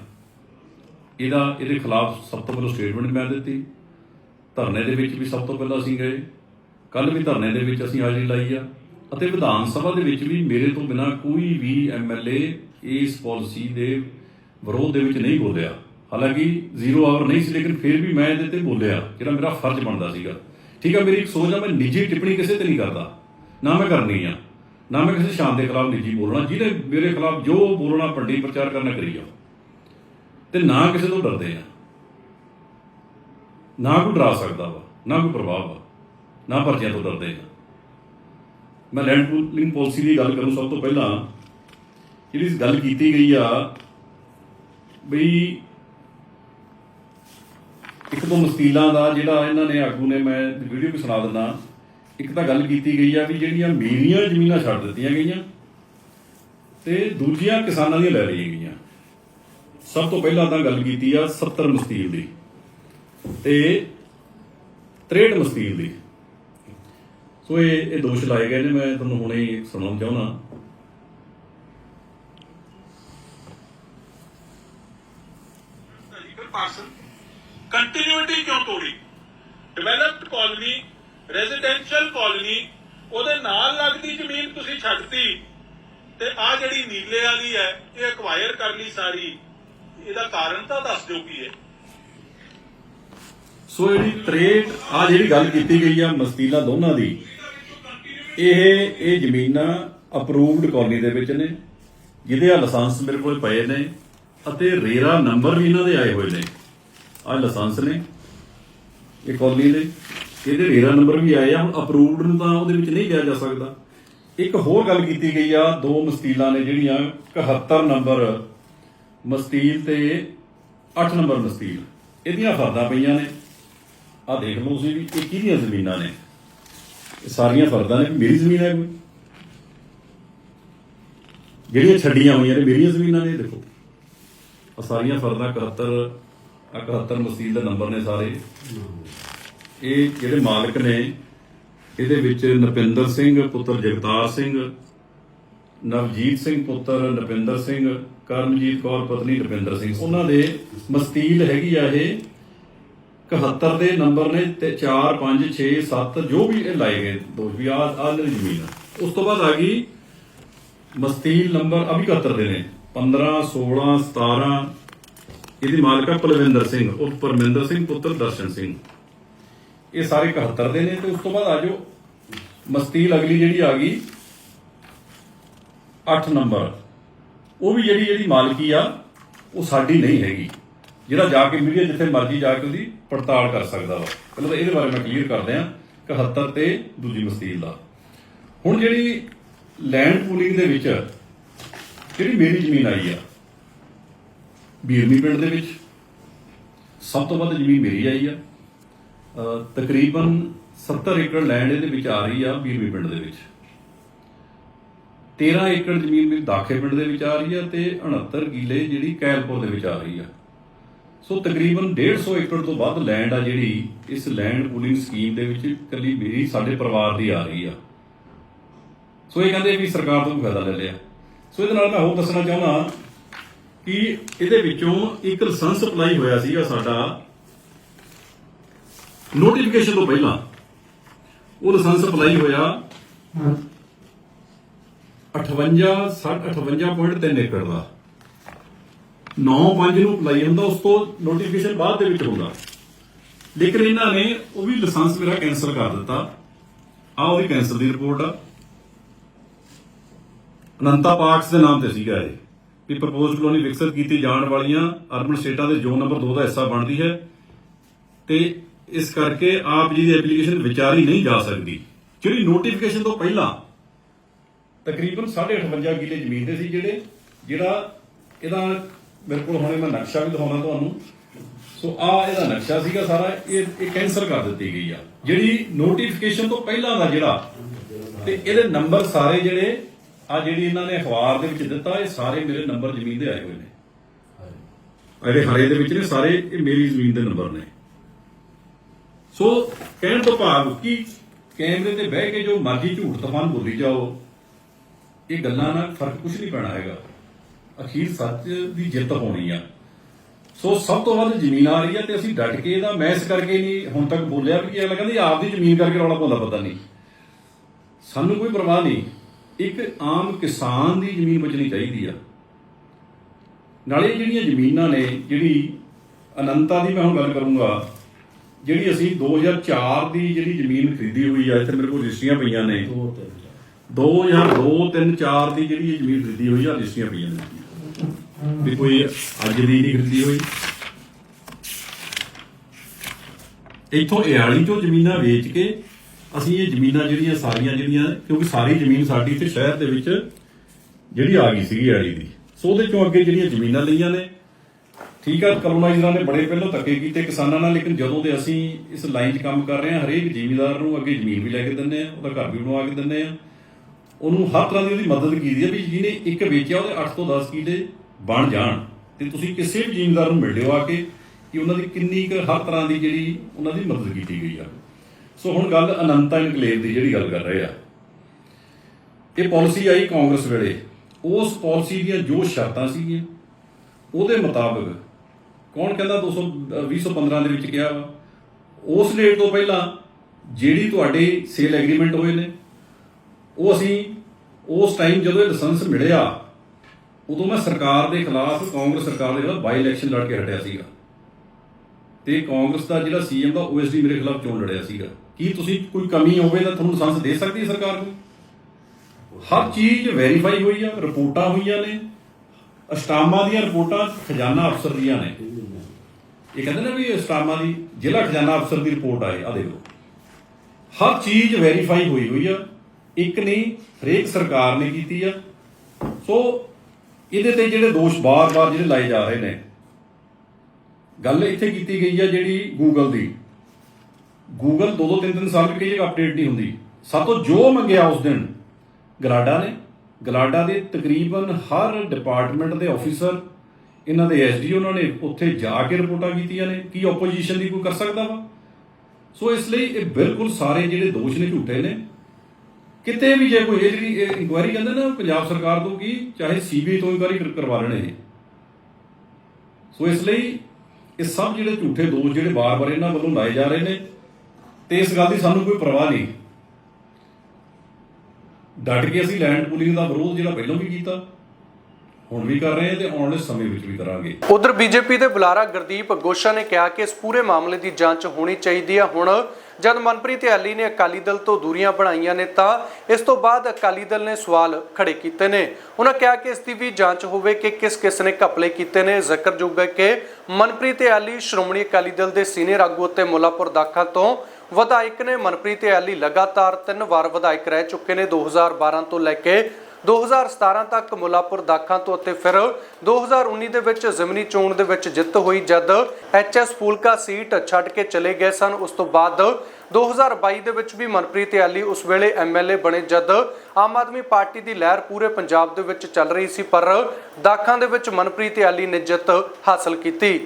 ਇਹਦਾ, ਇਹਦੇ ਖਿਲਾਫ ਸਭ ਤੋਂ ਪਹਿਲਾਂ ਸਟੇਟਮੈਂਟ ਮੈਂ ਦਿੱਤੀ। ਧਰਨੇ ਦੇ ਵਿੱਚ ਵੀ ਸਭ ਤੋਂ ਪਹਿਲਾਂ ਅਸੀਂ ਗਏ। ਕੱਲ ਵੀ ਧਰਨੇ ਦੇ ਵਿੱਚ ਅਸੀਂ ਹਾਜ਼ਰੀ ਲਾਈ ਆ। ਅਤੇ ਵਿਧਾਨ ਸਭਾ ਦੇ ਵਿੱਚ ਵੀ ਮੇਰੇ ਤੋਂ ਬਿਨਾ ਕੋਈ ਵੀ ਐਮਐਲਏ ਇਸ ਪਾਲਿਸੀ ਦੇ ਵਿਰੋਧ ਦੇ ਵਿੱਚ ਨਹੀਂ ਬੋਲਿਆ। ਹਾਲਾਂਕਿ ਜ਼ੀਰੋ ਆਵਰ ਨਹੀਂ ਸੀ, ਲੇਕਿਨ ਫਿਰ ਵੀ ਮੈਂ ਇਹਦੇ ਤੇ ਬੋਲਿਆ, ਜਿਹੜਾ ਮੇਰਾ ਫਰਜ਼ ਬਣਦਾ ਸੀਗਾ। ਠੀਕ ਆ, ਮੇਰੀ ਇੱਕ ਸੋਚ ਆ, ਮੈਂ ਨਿੱਜੀ ਟਿੱਪਣੀ ਕਿਸੇ ਤੇ ਨਹੀਂ ਕਰਦਾ। ਨਾ ਮੈਂ ਕਰਨੀ ਆ, ਨਾ ਮੈਂ ਕਿਸੇ ਸ਼ਾਨ ਦੇ ਖਿਲਾਫ ਨਿੱਜੀ ਬੋਲਣਾ ਜਿਹਨੇ ਮੇਰੇ ਖਿਲਾਫ ਜੋ ਬੋਲਣਾ ਪੰਡੀ ਪ੍ਰਚਾਰ ਕਰਨਾ ਕਰੀ ਜਾਓ। ਤੇ ਨਾ ਕਿਸੇ ਤੋਂ ਡਰਦੇ ਆ। ਨਾ ਕੋਈ ਡਰਾ ਸਕਦਾ ਵਾ, ਨਾ ਕੋਈ ਪ੍ਰਭਾਵ ਵਾ, ਨਾ ਪਰਚਿਆਂ ਤੋਂ ਡਰਦੇ ਆ। ਮੈਂ ਲੈਂਡ ਪੂਲਿੰਗ ਪਾਲਿਸੀ ਦੀ ਗੱਲ ਕਰੂੰ ਸਭ ਤੋਂ ਪਹਿਲਾਂ, ਜਿਹੜੀ ਗੱਲ ਕੀਤੀ ਗਈ ਆ, ਬਈ ਇੱਕ ਤੋਂ ਮਸਤੀਲਾਂ ਦਾ ਜਿਹੜਾ ਇਹਨਾਂ ਨੇ ਆਗੂ ਨੇ ਮੈਂ ਵੀਡੀਓ ਵੀ ਸੁਣਾ ਦਿੰਦਾ, ਇੱਕ ਤਾਂ ਗੱਲ ਕੀਤੀ ਗਈ ਆ ਵੀ ਜਿਹੜੀਆਂ ਮੇਰੀਆਂ ਜ਼ਮੀਨਾਂ ਛੱਡ ਦਿੱਤੀਆਂ ਗਈਆਂ ਤੇ ਦੂਜੀਆਂ ਕਿਸਾਨਾਂ ਦੀਆਂ ਲੈ ਲਈਆਂ ਗਈਆਂ। ਸਭ ਤੋਂ ਪਹਿਲਾਂ ਤਾਂ ਗੱਲ ਕੀਤੀ ਆ 70 ਮਸਤੀਲ ਦੀ ਤੇ 63 ਮਸਤੀਲ ਦੀ। ਸੋ ਇਹ ਇਹ ਦੋਸ਼ ਲਾਏ ਗਏ ਨੇ, ਮੈਂ ਤੁਹਾਨੂੰ ਹੁਣੇ ਹੀ ਸੁਣਾਉਣਾ ਚਾਹੁੰਦਾ। ਕੰਟੀਨਿਊਟੀ ਕਿਉਂ ਤੋੜੀ? ਡਿਵੈਲਪਡ ਕਾਲੋਨੀ ਰੈਜ਼ੀਡੈਂਸ਼ੀਅਲ ਕਾਲੋਨੀ ਉਹਦੇ ਨਾਲ ਲੱਗਦੀ ਜ਼ਮੀਨ ਤੁਸੀਂ ਛੱਡਤੀ। ਤੇ ਆ ਜਿਹੜੀ ਨੀਲੇ ਵਾਲੀ ਹੈ, ਇਹ ਐਕਵਾਇਰ ਕਰ ਲਈ ਸਾਰੀ। ਇਹਦਾ ਕਾਰਨ ਤਾਂ ਦੱਸ ਦਿਓ ਕੀ ਹੈ। ਸੋ ਜਿਹੜੀ 63 ਆ ਜਿਹੜੀ ਗੱਲ ਕੀਤੀ ਗਈ ਆ ਮਸਤੀਲਾ ਦੋਨਾਂ ਦੀ, ਇਹ ਇਹ ਜ਼ਮੀਨਾਂ ਅਪਰੂਵਡ ਕਾਲੋਨੀ ਦੇ ਵਿੱਚ ਨੇ, ਜਿਹਦੇ ਆ ਲਾਇਸੈਂਸ ਮੇਰੇ ਕੋਲ ਪਏ ਨੇ, ਅਤੇ ਰੇਰਾ ਨੰਬਰ ਵੀ ਇਹਨਾਂ ਦੇ ਆਏ ਹੋਏ ਨੇ। ਆ ਲਾਇਸੈਂਸ ਨੇ। ਇਹ ਕਾਲੋਨੀ ਦੇ ਇਹਦੇ ਰੇਰਾ ਨੰਬਰ ਵੀ ਆਏ ਆ, ਹੁਣ ਅਪਰੂਵਡ ਨੂੰ ਤਾਂ ਉਹਦੇ ਵਿੱਚ ਨਹੀਂ ਲਿਆ ਜਾ ਸਕਦਾ। ਇੱਕ ਹੋਰ ਗੱਲ ਕੀਤੀ ਗਈ ਆ, ਦੋ ਮਸਤੀਲਾਂ ਨੇ ਜਿਹੜੀਆਂ 71 ਨੰਬਰ ਮਸਤੀਲ ਤੇ 8 ਨੰਬਰ ਮਸਤੀਲ। ਇਹਦੀਆਂ ਫਰਦਾਂ ਪਈਆਂ ਨੇ। ਆ ਦੇਖ ਲਓ ਤੁਸੀਂ ਵੀ, ਇਹ ਕਿਹਦੀਆਂ ਜ਼ਮੀਨਾਂ ਨੇ? ਇਹ ਸਾਰੀਆਂ ਫਰਦਾਂ ਨੇ, ਮੇਰੀ ਜ਼ਮੀਨ ਹੈ ਕੋਈ? ਜਿਹੜੀਆਂ ਛੱਡੀਆਂ ਹੋਈਆਂ ਨੇ, ਮੇਰੀਆਂ ਜ਼ਮੀਨਾਂ ਨੇ, ਇਹ ਦੇਖੋ। ਆ ਸਾਰੀਆਂ ਫਰਦਾਂ 71 71 ਮਸਤੀਲ ਦੇ ਨੰਬਰ ਨੇ ਸਾਰੇ। ਇਹ ਜਿਹੜੇ ਮਾਲਕ ਨੇ, ਇਹਦੇ ਵਿੱਚ ਨਪਿੰਦਰ ਸਿੰਘ, ਪੁੱਤਰ ਜਗਤਾਰ ਸਿੰਘ, ਨਵਜੀਤ ਸਿੰਘ ਪੁੱਤਰ ਨਪਿੰਦਰ ਸਿੰਘ, ਕਰਮਜੀਤ ਕੌਰ ਪਤਨੀ ਨਪਿੰਦਰ ਸਿੰਘ। ਉਹਨਾਂ ਦੇ ਮਸਤੀਲ ਹੈਗੀ ਆ ਇਹ 71 ਦੇ ਨੰਬਰ ਨੇ ਤੇ 4 5 6 7 ਜੋ ਵੀ ਇਹ ਲਾਏ ਗਏ ਦੋ ਵੀ ਆ ਆ ਜ਼ਮੀਨ ਆ। ਉਸ ਤੋਂ ਬਾਅਦ ਆ ਗਈ ਮਸਤੀਲ ਨੰਬਰ ਅਭੀ 71 ਦੇ ਨੇ। 15 16 17 ਇਹਦੀ ਮਾਲਕ ਆ ਪਲਵਿੰਦਰ ਸਿੰਘ, ਉਹ ਪਰਮਿੰਦਰ ਸਿੰਘ, ਪੁੱਤਰ ਦਰਸ਼ਨ ਸਿੰਘ। ਇਹ ਸਾਰੇ 71 ਦੇ ਨੇ ਤੇ ਉਸ ਤੋਂ ਬਾਅਦ ਆ ਜਾਓ, ਮਸਤੀਲ ਅਗਲੀ ਜਿਹੜੀ ਆ ਗਈ 8 ਨੰਬਰ। ਉਹ ਵੀ ਜਿਹੜੀ ਜਿਹੜੀ ਮਾਲਕੀ ਆ, ਉਹ ਸਾਡੀ ਨਹੀਂ ਹੈਗੀ। ਜਿਹੜਾ ਜਾ ਕੇ ਮੀਡੀਆ ਜਿੱਥੇ ਮਰਜ਼ੀ ਜਾ ਕੇ ਉਹਦੀ ਪੜਤਾਲ ਕਰ ਸਕਦਾ ਵਾ। ਪਹਿਲਾਂ ਤਾਂ ਇਹਦੇ ਬਾਰੇ ਮੈਂ ਕਲੀਅਰ ਕਰਦੇ ਆ 71 ਤੇ ਦੂਜੀ ਮਸਤੀਲ ਦਾ। ਹੁਣ ਜਿਹੜੀ ਲੈਂਡ ਪੂਲਿੰਗ ਦੇ ਵਿੱਚ, ਜਿਹੜੀ ਮੇਰੀ ਜ਼ਮੀਨ ਆਈ ਆ ਬੀਰਮੀ ਪਿੰਡ ਦੇ ਵਿੱਚ ਸਭ ਤੋਂ ਵੱਧ ਜ਼ਮੀਨ ਮੇਰੀ ਆਈ ਆ। ਤਕਰੀਬਨ 70 ਏਕੜ ਲੈਂਡ ਇਹਦੇ ਵਿੱਚ ਆ ਰਹੀ ਆ ਬੀਰਮੀ ਪਿੰਡ ਦੇ ਵਿੱਚ। 13 ਏਕੜ ਜ਼ਮੀਨ ਮੇਰੀ ਦਾਖੇ ਪਿੰਡ ਦੇ ਵਿੱਚ ਆ ਰਹੀ ਆ ਤੇ 69 ਕਿੱਲੇ ਜਿਹੜੀ ਕੈਲਪੁਰ ਦੇ ਵਿੱਚ ਆ ਰਹੀ ਆ। ਸੋ ਤਕਰੀਬਨ 150 ਏਕੜ ਤੋਂ ਵੱਧ ਲੈਂਡ ਆ ਜਿਹੜੀ ਇਸ ਲੈਂਡ ਪੂਲਿੰਗ ਸਕੀਮ ਦੇ ਵਿੱਚ ਇਕੱਲੀ ਮੇਰੀ, ਸਾਡੇ ਪਰਿਵਾਰ ਦੀ ਆ ਰਹੀ ਆ। ਸੋ ਇਹ ਕਹਿੰਦੇ ਵੀ ਸਰਕਾਰ ਤੋਂ ਵੀ ਫਾਇਦਾ ਲੈ ਲਿਆ। ਸੋ ਇਹਦੇ ਨਾਲ ਮੈਂ ਹੋਰ ਦੱਸਣਾ ਚਾਹੁੰਦਾ ਕਿ ਇਹਦੇ ਵਿੱਚੋਂ ਇੱਕ ਲਾਇਸੈਂਸ ਅਪਲਾਈ ਹੋਇਆ ਸੀਗਾ ਸਾਡਾ। ਨੋਟੀਫਿਕੇਸ਼ਨ ਤੋਂ ਪਹਿਲਾਂ ਉਹ ਲਾਇਸੈਂਸ ਅਪਲਾਈ ਹੋਇਆ 58 58.3 ਏਕੜ ਦਾ। 9-5 ਨੂੰ ਅਪਲਾਈ ਹੁੰਦਾ ਉਸ ਤੋਂ ਨੋਟੀਫਿਕੇਸ਼ਨ ਬਾਅਦ ਦੇ ਵਿੱਚ ਹੁੰਦਾ। ਲੇਕਿਨ ਇਹਨਾਂ ਨੇ ਉਹ ਵੀ ਲਾਇਸੈਂਸ ਮੇਰਾ ਕੈਨਸਲ ਕਰ ਦਿੱਤਾ। ਆ ਉਹਦੀ ਕੈਂਸਲ ਦੀ ਰਿਪੋਰਟ ਆ। ਅਨੰਤਾ ਪਾਰਕਸ ਦੇ ਨਾਮ ਤੇ ਸੀਗਾ ਇਹ। ਵੀ ਪ੍ਰਪੋਜ਼ਡ ਕਲੋਨੀ ਵਿਕਸਿਤ ਕੀਤੀ ਜਾਣ ਵਾਲੀਆਂ ਅਰਬਨ ਸਟੇਟਾਂ ਦੇ ਜ਼ੋਨ ਨੰਬਰ 2 ਦਾ ਹਿੱਸਾ ਬਣਦੀ ਹੈ ਤੇ ਇਸ ਕਰਕੇ ਆਪ ਜੀ ਦੀ ਐਪਲੀਕੇਸ਼ਨ ਵਿਚਾਰੀ ਨਹੀਂ ਜਾ ਸਕਦੀ। ਜਿਹੜੀ ਨੋਟੀਫਿਕੇਸ਼ਨ ਤੋਂ ਪਹਿਲਾਂ ਤਕਰੀਬਨ 58 ਕਿੱਲੇ ਜ਼ਮੀਨ ਦੇ ਸੀ ਜਿਹੜੇ, ਜਿਹੜਾ ਇਹਦਾ ਮੇਰੇ ਕੋਲ ਹੁਣੇ ਮੈਂ ਨਕਸ਼ਾ ਵੀ ਦਿਖਾਉਣਾ ਤੁਹਾਨੂੰ। ਸੋ ਆ ਇਹਦਾ ਨਕਸ਼ਾ ਸੀਗਾ ਸਾਰਾ, ਇਹ ਇਹ ਕੈਂਸਲ ਕਰ ਦਿੱਤੀ ਗਈ ਆ। ਜਿਹੜੀ ਨੋਟੀਫਿਕੇਸ਼ਨ ਤੋਂ ਪਹਿਲਾਂ ਦਾ ਜਿਹੜਾ, ਤੇ ਇਹਦੇ ਨੰਬਰ ਸਾਰੇ ਜਿਹੜੇ ਆ ਜਿਹੜੀ ਇਹਨਾਂ ਨੇ ਅਖਬਾਰ ਦੇ ਵਿੱਚ ਦਿੱਤਾ, ਇਹ ਸਾਰੇ ਮੇਰੇ ਨੰਬਰ ਜ਼ਮੀਨ ਦੇ ਆਏ ਹੋਏ ਨੇ। ਇਹਦੇ ਹਰੇ ਦੇ ਵਿੱਚ ਨੇ ਸਾਰੇ, ਇਹ ਮੇਰੀ ਜ਼ਮੀਨ ਦੇ ਨੰਬਰ ਨੇ। ਸੋ ਕਹਿਣ ਤੋਂ ਭਾਵ ਕਿ ਕੈਮਰੇ ਤੇ ਬਹਿ ਕੇ ਜੋ ਮਰਜ਼ੀ ਝੂਠ ਤਫਾਨ ਬੋਲੀ ਜਾਓ, ਇਹ ਗੱਲਾਂ ਨਾਲ ਫ਼ਰਕ ਕੁਝ ਨਹੀਂ ਪੈਣਾ ਹੈਗਾ। ਅਖੀਰ ਸੱਚ ਦੀ ਜਿੱਤ ਹੋਣੀ ਆ। ਸੋ ਸਭ ਤੋਂ ਵੱਧ ਜ਼ਮੀਨ ਆ ਰਹੀ ਆ ਤੇ ਅਸੀਂ ਡਟ ਕੇ ਇਹਦਾ ਮੈਂ ਇਸ ਕਰਕੇ ਨਹੀਂ ਹੁਣ ਤੱਕ ਬੋਲਿਆ ਵੀ ਇਹ ਕਹਿੰਦੇ ਆਪਦੀ ਜ਼ਮੀਨ ਕਰਕੇ ਰੌਲਾ ਪਾਉਂਦਾ ਪਤਾ ਨਹੀਂ। ਸਾਨੂੰ ਕੋਈ ਪਰਵਾਹ ਨਹੀਂ। ਇੱਕ ਆਮ ਕਿਸਾਨ ਦੀ ਜ਼ਮੀਨ ਬਚਣੀ ਚਾਹੀਦੀ ਆ। ਨਾਲੇ ਜਿਹੜੀਆਂ ਜ਼ਮੀਨਾਂ ਨੇ, ਜਿਹੜੀ ਅਨੰਤਾ ਦੀ ਮੈਂ ਹੁਣ ਗੱਲ ਕਰੂੰਗਾ, ਜਿਹੜੀ ਅਸੀਂ 2004 ਦੀ ਜਿਹੜੀ ਜ਼ਮੀਨ ਖਰੀਦੀ ਹੋਈ ਆ, ਇੱਥੇ ਮੇਰੇ ਕੋਲ ਰਜਿਸਟਰੀਆਂ ਪਈਆਂ ਨੇ। 2002 3 4 ਦੀ ਜਿਹੜੀ ਇਹ ਜ਼ਮੀਨ ਖਰੀਦੀ ਹੋਈ ਆ, ਰਜਿਸਟਰੀਆਂ ਪਈਆਂ ਨੇ। ਵੀ ਕੋਈ ਅੱਜ ਦੀ ਨਹੀਂ ਖਰੀਦੀ ਹੋਈ। ਇੱਥੋਂ ਇਆਲੀ ਚੋਂ ਜ਼ਮੀਨਾਂ ਵੇਚ ਕੇ ਅਸੀਂ ਇਹ ਜ਼ਮੀਨਾਂ ਜਿਹੜੀਆਂ ਸਾਰੀਆਂ ਜਿਹੜੀਆਂ, ਕਿਉਂਕਿ ਸਾਰੀ ਜ਼ਮੀਨ ਸਾਡੀ ਇੱਥੇ ਸ਼ਹਿਰ ਦੇ ਵਿੱਚ ਜਿਹੜੀ ਆ ਗਈ ਸੀਗੀ ਇਆਲੀ ਦੀ। ਸੋ ਉਹਦੇ ਚੋਂ ਅੱਗੇ ਜਿਹੜੀਆਂ ਜ਼ਮੀਨਾਂ ਲਈਆਂ ਨੇ, ਠੀਕ ਆ ਕਲੋਨਾਈਜ਼ਰਾਂ ਨੇ ਬੜੇ ਪਹਿਲਾਂ ਧੱਕੇ ਕੀਤੇ ਕਿਸਾਨਾਂ ਨਾਲ, ਲੇਕਿਨ ਜਦੋਂ ਦੇ ਅਸੀਂ ਇਸ ਲਾਈਨ 'ਚ ਕੰਮ ਕਰ ਰਹੇ ਹਾਂ, ਹਰੇਕ ਜ਼ਿਮੀਂਦਾਰ ਨੂੰ ਅੱਗੇ ਜ਼ਮੀਨ ਵੀ ਲੈ ਕੇ ਦਿੰਦੇ ਆ ਉਹਦਾ ਘਰ ਵੀ ਬਣਵਾ ਕੇ ਦਿੰਦੇ ਆ ਉਹਨੂੰ ਹਰ ਤਰ੍ਹਾਂ ਦੀ ਉਹਦੀ ਮਦਦ ਕੀਤੀ ਹੈ ਵੀ ਜਿਹਨੇ ਇੱਕ ਵੇਚਿਆ, ਉਹਦੇ 8 ਤੋਂ 10 ਕਿੱਲੇ ਬਣ ਜਾਣ। ਤੇ ਤੁਸੀਂ ਕਿਸੇ ਵੀ ਜ਼ਿਮੀਂਦਾਰ ਨੂੰ ਮਿਲ ਲਿਓ ਆ ਕੇ ਕਿ ਉਹਨਾਂ ਦੀ ਕਿੰਨੀ ਕੁ ਹਰ ਤਰ੍ਹਾਂ ਦੀ ਜਿਹੜੀ ਉਹਨਾਂ ਦੀ ਮਦਦ ਕੀਤੀ ਗਈ ਆ। ਸੋ ਹੁਣ ਗੱਲ ਅਨੰਤਾ ਇਨਕਲੇਵ ਦੀ ਜਿਹੜੀ ਗੱਲ ਕਰ ਰਹੇ ਆ। ਇਹ ਪਾਲਿਸੀ ਆਈ ਕਾਂਗਰਸ ਵੇਲੇ। ਉਸ ਪਾਲਿਸੀ ਦੀਆਂ ਜੋ ਸ਼ਰਤਾਂ ਸੀਗੀਆਂ, ਉਹਦੇ ਮੁਤਾਬਕ ਕੌਣ ਕਹਿੰਦਾ 200 ਅਹ 2015 ਦੇ ਵਿੱਚ ਕਿਹਾ ਵਾ? ਉਸ ਡੇਟ ਤੋਂ ਪਹਿਲਾਂ ਜਿਹੜੀ ਤੁਹਾਡੇ ਸੇਲ ਐਗਰੀਮੈਂਟ ਹੋਏ ਨੇ, ਉਹ ਅਸੀਂ ਉਸ ਟਾਈਮ ਜਦੋਂ ਇਹ ਲਾਇਸੈਂਸ ਮਿਲਿਆ, ਉਦੋਂ ਮੈਂ ਸਰਕਾਰ ਦੇ ਖਿਲਾਫ, ਕਾਂਗਰਸ ਸਰਕਾਰ ਦੇ ਖਿਲਾਫ ਬਾਈ ਇਲੈਕਸ਼ਨ ਲੜ ਕੇ ਹਟਿਆ ਸੀਗਾ। ਤੇ ਕਾਂਗਰਸ ਦਾ ਜਿਹੜਾ ਸੀਐਮ ਦਾ ਓਐਸਡੀ ਮੇਰੇ ਖਿਲਾਫ ਚੋਣ ਲੜਿਆ ਸੀਗਾ? ਕੀ ਤੁਸੀਂ ਕੋਈ ਕਮੀ ਹੋਵੇ ਤਾਂ ਤੁਹਾਨੂੰ ਲਾਇਸੈਂਸ ਦੇ ਸਕਦੀ ਹੈ ਸਰਕਾਰ ਨੂੰ ਹਰ ਚੀਜ਼ ਵੈਰੀਫਾਈ ਹੋਈ ਆ, ਰਿਪੋਰਟਾਂ ਹੋਈਆਂ ਨੇ। ਅਸਟਾਮਾਂ ਦੀਆਂ ਰਿਪੋਰਟਾਂ ਖਜ਼ਾਨਾ ਅਫਸਰ ਦੀਆਂ ਨੇ। ਇਹ ਕਹਿੰਦੇ ਨੇ ਵੀ ਅਸਟਾਮਾ ਦੀ ਜ਼ਿਲ੍ਹਾ ਖਜ਼ਾਨਾ ਅਫਸਰ ਦੀ ਰਿਪੋਰਟ ਆਏ ਆ ਦੇਖੋ। ਹਰ ਚੀਜ਼ ਵੈਰੀਫਾਈ ਹੋਈ ਹੋਈ ਆ, ਇੱਕ ਨਹੀਂ, ਹਰੇਕ ਸਰਕਾਰ ਨੇ ਕੀਤੀ ਆ। ਸੋ ਇਹਦੇ ਤੇ ਜਿਹੜੇ ਦੋਸ਼ ਬਾਰ-ਬਾਰ ਜਿਹੜੇ ਲਾਏ ਜਾ ਰਹੇ ਨੇ, ਗੱਲ ਇੱਥੇ ਕੀਤੀ ਗਈ ਆ ਜਿਹੜੀ ਗੂਗਲ ਦੀ। ਗੂਗਲ ਦੋ ਦੋ ਤਿੰਨ ਤਿੰਨ ਸਾਲ ਵੀ ਕਈ ਜਗ੍ਹਾ ਅਪਡੇਟ ਨਹੀਂ ਹੁੰਦੀ। ਸਾਤੋਂ ਜੋ ਮੰਗਿਆ ਉਸ ਦਿਨ ਗਲਾਡਾ ਨੇ। ਗਲਾਡਾ ਦੇ ਤਕਰੀਬਨ ਹਰ ਡਿਪਾਰਟਮੈਂਟ ਦੇ ਆਫੀਸਰ ਇਹਨਾਂ ਦੇ ਐਸਡੀ ਉਹਨਾਂ ਨੇ ਉੱਥੇ ਜਾ ਕੇ ਰਿਪੋਰਟਾਂ ਕੀਤੀਆਂ ਨੇ, ਕੀ ਆਪੋਜੀਸ਼ਨ ਦੀ ਕੋਈ ਕਰ ਸਕਦਾ ਵਾ? ਸੋ ਇਸ ਲਈ ਇਹ ਬਿਲਕੁਲ ਸਾਰੇ ਜਿਹੜੇ ਦੋਸ਼ ਨੇ ਝੂਠੇ ਨੇ। ਕਿਤੇ ਵੀ ਜੇ ਕੋਈ ਇਹ ਜਿਹੜੀ ਇਨਕੁਆਇਰੀ ਕਹਿੰਦੇ ਨਾ ਪੰਜਾਬ ਸਰਕਾਰ ਤੋਂ ਕੀ ਚਾਹੇ ਸੀਬੀਆਈ ਤੋਂ ਇਨਕੁਆਇਰੀ ਕਰਵਾ ਲੈਣੇ ਸੋ ਇਸ ਲਈ ਇਹ ਸਭ ਜਿਹੜੇ ਝੂਠੇ ਦੋਸ਼ ਜਿਹੜੇ ਬਾਰ-ਬਾਰ ਇਹਨਾਂ ਵੱਲੋਂ ਲਾਏ ਜਾ ਰਹੇ ਨੇ ਤੇ ਇਸ ਗੱਲ ਦੀ ਸਾਨੂੰ ਕੋਈ ਪਰਵਾਹ ਨਹੀਂ। ਡਟ ਕੇ ਅਸੀਂ ਲੈਂਡ ਪੂਲਿੰਗ ਦਾ ਵਿਰੋਧ ਜਿਹੜਾ ਪਹਿਲਾਂ ਵੀ ਕੀਤਾ, ਹੁਣ ਵੀ ਕਰ ਰਹੇ ਹਾਂ ਤੇ ਆਉਣ ਵਾਲੇ ਸਮੇਂ ਵਿੱਚ ਵੀ ਕਰਾਂਗੇ। ਉਧਰ ਬੀਜੇਪੀ ਦੇ ਬੁਲਾਰਾ ਗੁਰਦੀਪ ਗੋਸ਼ਾ ਨੇ ਕਿਹਾ ਕਿ ਇਸ ਪੂਰੇ ਮਾਮਲੇ ਦੀ ਜਾਂਚ ਹੋਣੀ ਚਾਹੀਦੀ ਹੈ ਹੁਣ ਜਦ ਮਨਪ੍ਰੀਤ ਐਲੀ ਨੇ ਅਕਾਲੀ ਦਲ ਤੋਂ ਦੂਰੀਆਂ ਬਣਾਈਆਂ ਨੇ ਤਾਂ ਇਸ ਤੋਂ ਬਾਅਦ ਅਕਾਲੀ ਦਲ ਨੇ ਸਵਾਲ ਖੜੇ ਕੀਤੇ ਨੇ। ਉਹਨਾਂ ਕਿਹਾ ਕਿ ਇਸ ਦੀ ਵੀ ਜਾਂਚ ਹੋਵੇ ਕਿ ਕਿਸ ਕਿਸ ਨੇ ਘਪਲੇ ਕੀਤੇ ਨੇ। ਜ਼ਿਕਰਯੋਗ ਹੈ ਕਿ ਮਨਪ੍ਰੀਤ ਐਲੀ ਸ਼੍ਰੋਮਣੀ ਅਕਾਲੀ ਦਲ ਦੇ ਸੀਨੀਅਰ ਆਗੂ ਅਤੇ ਮੁੱਲਾਪੁਰ ਦਾਖਾ ਤੋਂ ਵਿਧਾਇਕ ਨੇ ਮਨਪ੍ਰੀਤ ਐਲੀ ਲਗਾਤਾਰ ਤਿੰਨ ਵਾਰ ਵਿਧਾਇਕ ਰਹਿ ਚੁੱਕੇ ਨੇ 2012 ਤੋਂ ਲੈ ਕੇ 2017 ਤੱਕ ਮੁਲਾਪੁਰ ਦਾਖਾਂ ਤੋਂ ਅਤੇ ਫਿਰ 2019 ਦੇ ਵਿੱਚ ਜ਼ਮਨੀ ਚੋਣ ਦੇ ਵਿੱਚ ਜਿੱਤ ਹੋਈ ਜਦ ਐਚਐਸ ਫੂਲਕਾ ਸੀਟ ਛੱਡ ਕੇ ਚਲੇ ਗਏ ਸਨ। ਉਸ ਤੋਂ ਬਾਅਦ 2022 ਦੇ ਵਿੱਚ ਵੀ ਮਨਪ੍ਰੀਤ ਯਾਲੀ ਉਸ ਵੇਲੇ ਐਮਐਲਏ ਬਣੇ ਜਦ ਆਮ ਆਦਮੀ ਪਾਰਟੀ ਦੀ ਲਹਿਰ ਪੂਰੇ ਪੰਜਾਬ ਦੇ ਵਿੱਚ ਚੱਲ ਰਹੀ ਸੀ, ਪਰ ਦਾਖਾਂ ਦੇ ਵਿੱਚ ਮਨਪ੍ਰੀਤ ਯਾਲੀ ਨੇ ਜਿੱਤ ਹਾਸਲ ਕੀਤੀ।